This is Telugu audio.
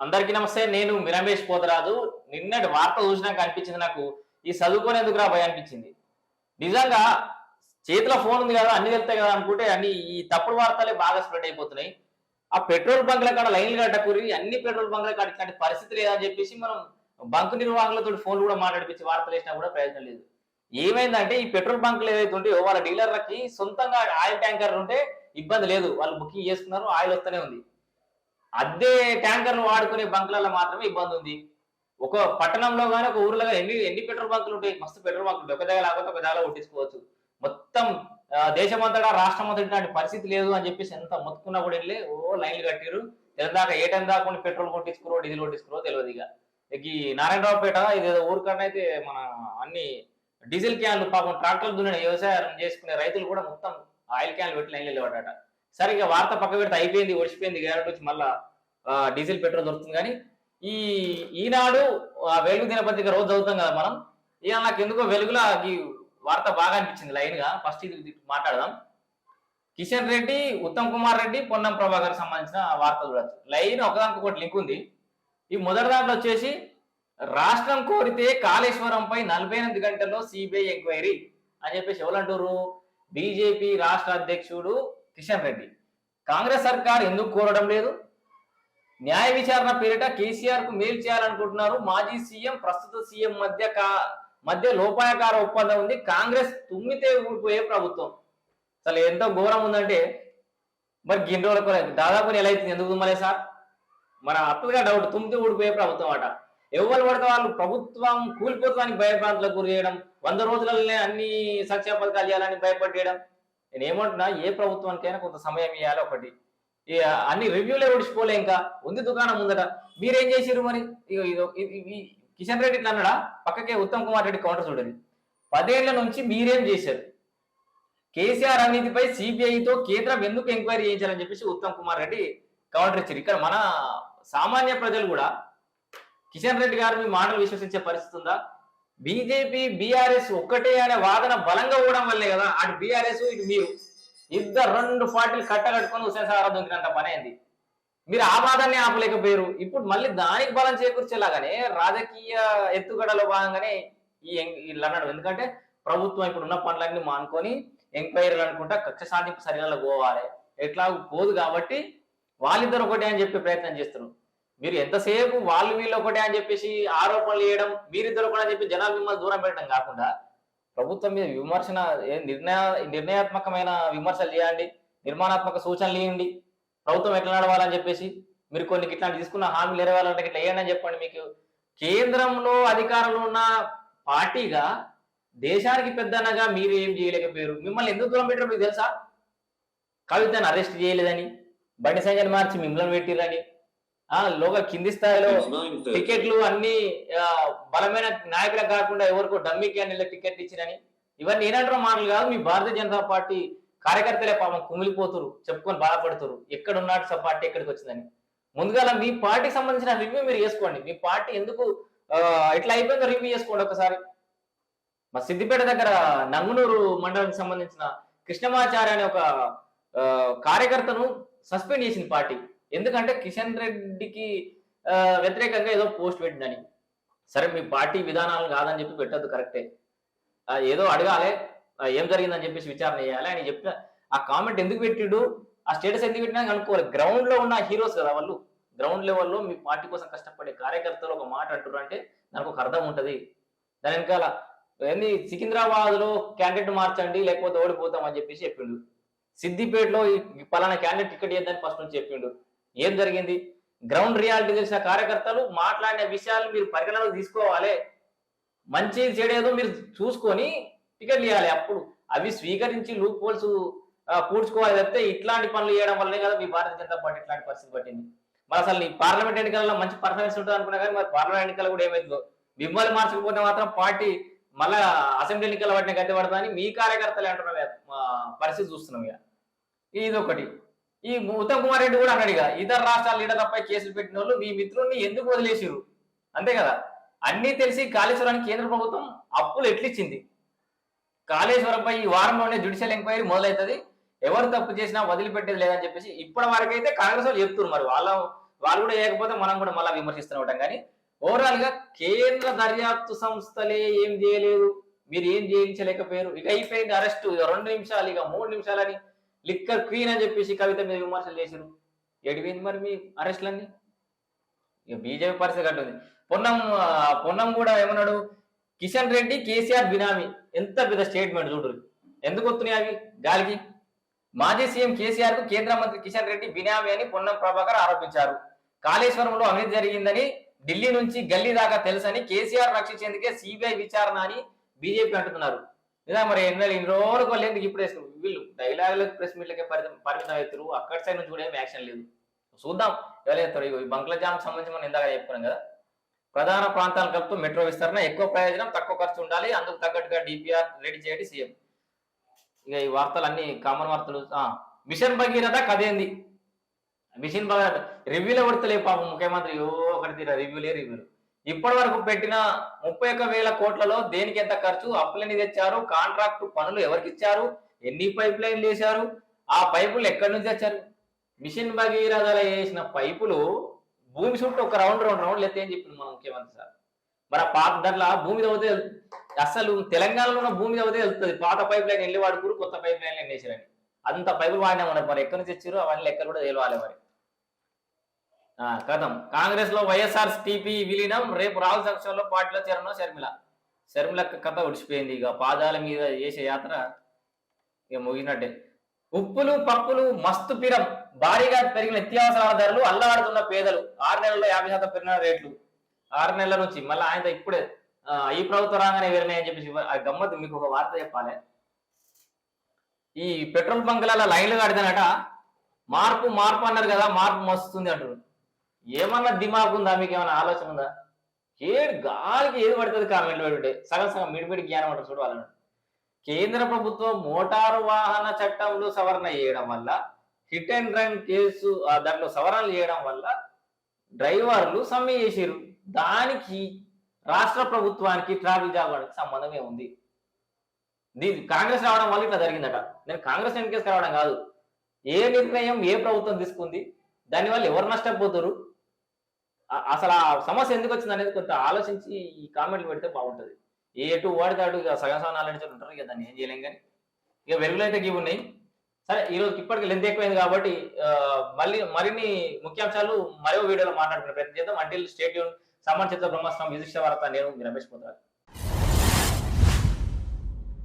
అందరికీ నమస్తే నేను మిరమేష్ పోతరాజు. నిన్నటి వార్త చూసినాక అనిపించింది నాకు ఈ చదువుకునేందుకు రా భయం అనిపించింది. నిజంగా చేతిలో ఫోన్ ఉంది కదా అన్ని వెళ్తాయి కదా అనుకుంటే అన్ని ఈ తప్పుడు వార్తలే బాగా స్ప్రెడ్ అయిపోతున్నాయి. ఆ పెట్రోల్ బంక్ల కాడ లైన్లు కట్టకూరి అన్ని పెట్రోల్ బంక్ల కాడ ఇట్లాంటి పరిస్థితి లేదని చెప్పేసి మనం బంకు నిర్వాహకులతో ఫోన్ కూడా మాట్లాడిపించి వార్తలు వేసినా కూడా ప్రయోజనం లేదు. ఏమైందంటే ఈ పెట్రోల్ బంకులు ఏదైతే ఉంటాయో వాళ్ళ డీలర్లకి సొంతంగా ఆయిల్ ట్యాంకర్ ఉంటే ఇబ్బంది లేదు. వాళ్ళు బుకింగ్ చేసుకున్నారు ఆయిల్ వస్తూనే ఉంది. అద్దె ట్యాంకర్లు వాడుకునే బంకులలో మాత్రమే ఇబ్బంది ఉంది. ఒక పట్టణంలో కానీ ఒక ఊర్లో కానీ ఎన్ని ఎన్ని పెట్రోల్ బంకులు ఉంటాయి? మస్తు పెట్రోల్ బంకులు ఉంటాయి. ఒక దగ్గర లేకపోతే ఒక దగ్గర కొట్టించుకోవచ్చు మొత్తం దేశమంతటా రాష్ట్రం అంతటా ఇట్లాంటి పరిస్థితి లేదు అని చెప్పేసి ఎంత మొత్తుకున్నా కూడా వెళ్ళి ఓ లైన్లు కట్టారు తెలంగాణ ఏ టైం దాకా పెట్రోల్ కొట్టించుకురో డీజిల్ కొట్టించుకురో తెలియదు ఇక. ఇక ఈ నారాయణరావుపేట ఇది ఊరికన్నా అయితే మన అన్ని డీజిల్ క్యాన్లు పాపం ట్రాక్టర్లు దున్నిన వ్యవసాయం చేసుకునే రైతులు కూడా మొత్తం ఆయిల్ క్యాన్లు పెట్టి లైన్లు వెళ్ళబడ్డట సరే ఇక వార్త పక్క పెడితే అయిపోయింది ఒడిచిపోయింది గ్యారెంటీ వచ్చి మళ్ళీ డీజిల్ పెట్రోల్ దొరుకుతుంది కానీ ఈ ఈనాడు వెలుగు దినపత్రిక రోజు చదువుతాం కదా మనం. ఇక నాకు ఎందుకో వెలుగులో ఈ వార్త బాగా అనిపించింది లైన్గా. ఫస్ట్ ఇది ఇది మాట్లాడదాం. కిషన్ రెడ్డి ఉత్తమ్ కుమార్ రెడ్డి పొన్నం ప్రభాకర్ సంబంధించిన వార్త చూడొచ్చు. లైన్ ఒకదానికి ఒకటి లింక్ ఉంది. ఈ మొదటి దాంట్లో వచ్చేసి రాష్ట్రం కోరితే కాళేశ్వరంపై నలభై ఎనిమిది గంటల్లో సిబిఐ ఎంక్వైరీ అని చెప్పేసి ఎవరంటారు బీజేపీ రాష్ట్ర అధ్యక్షుడు కిషన్ రెడ్డి. కాంగ్రెస్ సర్కార్ ఎందుకు కోరడం లేదు? న్యాయ విచారణ పేరిట కేసీఆర్కు మేలు చేయాలనుకుంటున్నారు. మాజీ సీఎం ప్రస్తుత సీఎం మధ్య కా మధ్య లోపాయకార ఒప్పందం ఉంది. కాంగ్రెస్ తుమ్మితే ఊడిపోయే ప్రభుత్వం. అసలు ఎంత ఘోరం ఉందంటే మరి గిన్ని దాదాపు నెల అవుతుంది ఎందుకు తుమ్మలే సార్? మన అత్తగా డౌట్ తుమ్మితే ఊడిపోయే ప్రభుత్వం అట. ఎవరు పడితే వాళ్ళు ప్రభుత్వం కూలిపోతానికి భయప్రాంతాలకు గురి చేయడం వంద రోజులలోనే అన్ని సంక్షేమ పథకాలు చేయాలని భయపడేయడం నేను ఏమంటున్నా ఏ ప్రభుత్వానికైనా కొంత సమయం ఇవ్వాలి ఒకటి. అన్ని రివ్యూలే ఉడిచిపోలే ఇంకా. ఉంది దుకాణం ముందట. మీరేం చేసిర్రు మరి? ఇదో- కిషన్ రెడ్డి ఇట్లా అన్నాడా? పక్కకే ఉత్తమ్ కుమార్ రెడ్డి కౌంటర్ చూడండి. పదేళ్ళ నుంచి మీరేం చేశారు? కేసీఆర్ అవినీతిపై సిబిఐతో కేంద్రం ఎందుకు ఎంక్వైరీ చేయించాలని చెప్పేసి ఉత్తమ్ కుమార్ రెడ్డి కౌంటర్ ఇచ్చారు. ఇక్కడ మన సామాన్య ప్రజలు కూడా కిషన్ రెడ్డి గారు మీ మాటలు విశ్వసించే పరిస్థితి ఉందా? బీజేపీ బీఆర్ఎస్ ఒక్కటే అనే వాదన బలంగా ఉండడం వల్లే కదా. అటు బీఆర్ఎస్ ఇటు మీరు. ఇద్దరు రెండు పార్టీలు కట్టగట్టుకొని హుసేన్ సాగర్ దొంగినంత పని అయింది. మీరు ఆ వాదాన్ని ఆపలేకపోయారు. ఇప్పుడు మళ్ళీ దానికి బలం చేకూర్చేలాగానే రాజకీయ ఎత్తుగడలో భాగంగానే ఈ వీళ్ళు ఎందుకంటే ప్రభుత్వం ఇప్పుడు ఉన్న పనులన్నీ మానుకొని ఎంక్వైరీలు అనుకుంటా కక్ష సాధింపు సరిగా పోవాలి. ఎట్లా పోదు కాబట్టి వాళ్ళిద్దరు ఒకటే అని చెప్పే ప్రయత్నం చేస్తున్నారు. మీరు ఎంతసేపు వాళ్ళు వీళ్ళు ఒకటే అని చెప్పేసి ఆరోపణలు చేయడం మీరిద్దరు ఒకటే అని చెప్పి జనాలు మిమ్మల్ని దూరం పెట్టడం కాకుండా ప్రభుత్వం మీద విమర్శన ఏ నిర్ణయ నిర్ణయాత్మకమైన విమర్శలు చేయండి నిర్మాణాత్మక సూచనలు ఇవ్వండి. ప్రభుత్వం ఎట్లా నడవాలని చెప్పేసి మీరు కొన్ని ఇట్లాంటి తీసుకున్న హామీలు ఎరవాలంటే ఇట్లా వేయండి అని చెప్పండి మీకు. కేంద్రంలో అధికారంలో ఉన్న పార్టీగా దేశానికి పెద్దనగా మీరు ఏం చేయలేకపోయారు? మిమ్మల్ని ఎందుకు దూరం పెట్టారు మీకు తెలుసా? కవితను అరెస్ట్ చేయలేదని బండి సంజయ్ మార్చి మిమ్మల్ని పెట్టిరని లోగా కింది స్థాయిలో టికెట్లు అన్ని బలమైన నాయకులకు కాకుండా ఎవరికో డమ్మీ క్యాండిల్ టికెట్ ఇచ్చిరని ఇవన్నీ ఏనంటారో మాటలు కాదు. మీ భారతీయ జనతా పార్టీ కార్యకర్తలే పాపం కుమిలిపోతురు చెప్పుకొని బాధపడుతురు. ఎక్కడ ఉన్నాడు స పార్టీ ఎక్కడికి వచ్చిందని. ముందుగా మీ పార్టీకి సంబంధించిన రివ్యూ మీరు చేసుకోండి. మీ పార్టీ ఎందుకు ఇట్లా అయిపోయిందో రివ్యూ చేసుకోండి ఒకసారి. మా సిద్దిపేట దగ్గర నంగునూరు మండలానికి సంబంధించిన కృష్ణమాచార్య అనే ఒక కార్యకర్తను సస్పెండ్ చేసింది పార్టీ. ఎందుకంటే కిషన్ రెడ్డికి వ్యతిరేకంగా ఏదో పోస్ట్ పెట్టిందని. సరే మీ పార్టీ విధానాలు కాదని చెప్పి పెట్టద్దు కరెక్టే. ఏదో అడగాలి ఏం జరిగిందని చెప్పేసి విచారణ చేయాలి. ఆయన చెప్పిన ఆ కామెంట్ ఎందుకు పెట్టిడు? ఆ స్టేటస్ ఎందుకు పెట్టినా అనుకోవాలి. గ్రౌండ్లో ఉన్న హీరోస్ కదా వాళ్ళు. గ్రౌండ్ లెవెల్లో మీ పార్టీ కోసం కష్టపడే కార్యకర్తలు ఒక మాట అంటారు అంటే దానికి ఒక అర్థం ఉంటది. దాని వెనకాల ఏంది సికింద్రాబాద్లో క్యాండిడేట్ మార్చండి లేకపోతే ఓడిపోతాం అని చెప్పేసి చెప్పిండు. సిద్దిపేటలో ఈ పలానా క్యాండిడేట్ టికెట్ చేద్దని ఫస్ట్ నుంచి చెప్పిండు. ఏం జరిగింది? గ్రౌండ్ రియాలిటీ తెలిసిన కార్యకర్తలు మాట్లాడిన విషయాలు మీరు పరిగణనలో తీసుకోవాలి. మంచి చెడేదో మీరు చూసుకొని టికెట్లు ఇవ్వాలి అప్పుడు. అవి స్వీకరించి లూప్ హోల్స్ పూడ్చుకోవాలి తప్పితే ఇట్లాంటి పనులు చేయడం వల్లే కదా మీ భారతీయ జనతా పార్టీ ఇట్లాంటి పరిస్థితి పట్టింది. మరి అసలు ఈ పార్లమెంట్ ఎన్నికల్లో మంచి పర్ఫార్మెన్స్ ఉంటుంది అనుకున్నా కానీ మరి పార్లమెంట్ ఎన్నికలు కూడా ఏమైతుందో మిమ్మల్ని మార్చకపోతే మాత్రం పార్టీ మళ్ళా అసెంబ్లీ ఎన్నికల వాటిని గట్టి పడతాని మీ కార్యకర్తలు అంటున్నారు పరిస్థితి చూస్తున్నాం ఇక. ఇది ఒకటి. ఈ ఉత్తమ్ కుమార్ రెడ్డి కూడా అన్నాడు ఇక ఇతర రాష్ట్రాల లీడర్లపై కేసులు పెట్టిన వాళ్ళు మీ మిత్రుల్ని ఎందుకు వదిలేసిరు అంతే కదా? అన్నీ తెలిసి కాళేశ్వరానికి కేంద్ర ప్రభుత్వం అప్పులు ఎట్లిచ్చింది? కాళేశ్వరంపై ఈ వారంలోనే జుడిషియల్ ఎంక్వైరీ మొదలవుతుంది ఎవరు తప్పు చేసినా వదిలిపెట్టేది లేదని చెప్పేసి ఇప్పటి వరకైతే కాంగ్రెస్ వాళ్ళు చెప్తున్నారు మరి. వాళ్ళ వాళ్ళు కూడా చేయకపోతే మనం కూడా మళ్ళీ విమర్శిస్తూనే ఉంటాం. కానీ ఓవరాల్గా కేంద్ర దర్యాప్తు సంస్థలే ఏం చేయలేదు. మీరు ఏం చేయించలేకపోయారు? ఇక అయిపోయింది అరెస్ట్. రెండు నిమిషాలు ఇక మూడు నిమిషాలని లిక్కర్ క్వీన్ అని చెప్పేసి కవిత మీద విమర్శలు చేశారు. ఎడిపోయింది మరి మీ అరెస్టులన్నీ? ఇక బీజేపీ పరిస్థితి కట్టుంది పొన్నం పొన్నం కూడా ఏమన్నాడు? కిషన్ రెడ్డి కేసీఆర్ బినామీ. ఎంత పెద్ద స్టేట్మెంట్ చూడరు. ఎందుకు వస్తున్నాయి అవి? గాలికి. మాజీ సీఎం కేసీఆర్కు కేంద్ర మంత్రి కిషన్ రెడ్డి బినామీ అని పొన్నం ప్రభాకర్ ఆరోపించారు. కాళేశ్వరంలో అవినీతి జరిగిందని ఢిల్లీ నుంచి గల్లీ దాకా తెలుసని కేసీఆర్ రక్షించేందుకే సిబిఐ విచారణ అని బీజేపీ అంటున్నారు. ఇదా మరి ఎన్ని ఇన్ని రోజులకు వాళ్ళు ఎందుకు ఇప్పుడు వేసుకున్నారు? వీళ్ళు డైలాగులకు ప్రెస్ మీట్లకే పరిమితం పరిమితం అవుతారు అక్కడి సైడ్ నుంచి కూడా ఏం యాక్షన్ లేదు. చూద్దాం ఎవరైతే చేస్తారు. ఈ బంకుల జామ్ సంబంధించి మనం ఇందాక చెప్పుకున్నాం కదా. ప్రధాన ప్రాంతాలు కలుపుతూ మెట్రో విస్తరణ ఎక్కువ ప్రయోజనం తక్కువ ఖర్చు ఉండాలి. అందుకు తగ్గట్టుగా డిపిఆర్ రెడీ చేయండి సీఎం. ఇక ఈ వార్తలు అన్ని కామన్ వార్తలు ఆ, మిషన్ భగీరథ కదేంది మిషన్ భగీరథ రివ్యూలో కొడతలే పాపం ముఖ్యమంత్రి. ఓ ఒకటి రివ్యూలే రివ్యూలు ఇప్పటి వరకు పెట్టిన ముప్పై ఒక్క వేల కోట్లలో దేనికి ఎంత ఖర్చు? అప్పులని తెచ్చారు కాంట్రాక్ట్ పనులు ఎవరికి ఇచ్చారు? ఎన్ని పైప్ లైన్లు వేశారు? ఆ పైపులు ఎక్కడి నుంచి తెచ్చారు? మిషన్ భగీరథల వేసిన పైపులు భూమి చుట్టూ ఒక రౌండ్ రెండు రౌండ్ లేతే అని చెప్పింది మన ముఖ్యమంత్రి సార్. మరి ఆ పాత దాంట్లో భూమి తవ్వితే అసలు తెలంగాణలో ఉన్న భూమి తవ్వితే వెళ్తుంది పాత పైప్ లైన్ వెళ్ళి వాడుకురు కొత్త పైప్ లైన్ వేసారని అంత పైపులు వాడినా మరి ఎక్కడి నుంచి తెచ్చారు అవన్నీ లెక్కలు కూడా తెలియాలి మరి. కథం. కాంగ్రెస్లో వైఎస్ఆర్ టీపీ విలీనం. రేపు రాహుల్ సంక్షంలో పార్టీలో చేరను శర్మిల శర్మిల కథ ఒడిచిపోయింది ఇక పాదాల మీద చేసే యాత్ర ఇక ముగినట్టే ఉప్పులు పప్పులు మస్తు పిరం. భారీగా పెరిగిన నిత్యావసరాల ధరలు అల్లాడుతున్న పేదలు. ఆరు నెలల్లో యాభై శాతం పెరిగిన రేట్లు. ఆరు నెలల నుంచి మళ్ళీ ఆయన ఇప్పుడే ఈ ప్రభుత్వం రాగానే వేరినాయి అని చెప్పేసి గమ్మత్తు మీకు ఒక వార్త చెప్పాలి. ఈ పెట్రోల్ బంకులలో లైన్లు కడితేనట మార్పు మార్పు అన్నారు కదా మార్పు మస్తుంది అంటారు. ఏమన్నా దిమాగ్ ఉందా? మీకు ఏమైనా ఆలోచన ఉందా? ఏడు గాలికి ఏది పడుతుంది కామెంట్లు పెట్టుకుంటే? సగం సగం మిడిమిడి జ్ఞానం అంటారు చూడు వాళ్ళని. కేంద్ర ప్రభుత్వం మోటారు వాహన చట్టంలో సవరణ చేయడం వల్ల హిట్ అండ్ రన్ కేసు దాంట్లో సవరణలు చేయడం వల్ల డ్రైవర్లు సమ్మె చేసారు దానికి రాష్ట్ర ప్రభుత్వానికి ట్రాఫిక్ జాబ్కి సంబంధమే ఉంది. దీని కాంగ్రెస్ రావడం వల్ల ఇట్లా జరిగిందట. నేను కాంగ్రెస్ ఎన్కేస్ రావడం కాదు. ఏ నిర్ణయం ఏ ప్రభుత్వం తీసుకుంది? దానివల్ల ఎవరు నష్టపోతారు? అసలు ఆ సమస్య ఎందుకు వచ్చింది అనేది కొంత ఆలోచించి ఈ కామెంట్లు పెడితే బాగుంటుంది. ఏ ఎటు వాడితే అటు ఇక సగం సగం నాలుగు ఉంటారు ఇక దాన్ని ఏం చేయలేం కానీ. ఇక వెలుగులు అయితే గీవ్ ఉన్నాయి. సరే ఈ రోజు ఇప్పటికి లెంత్ ఎక్కువైంది కాబట్టి మళ్ళీ మరిన్ని ముఖ్యాంశాలు మరో వీడియోలో మాట్లాడుకునే ప్రయత్నం చేద్దాం. అంటే స్టేట్ సంబంధిత బ్రహ్మాస్త్రం విశిష్ట వార్త నేను రమేష్ పోతారు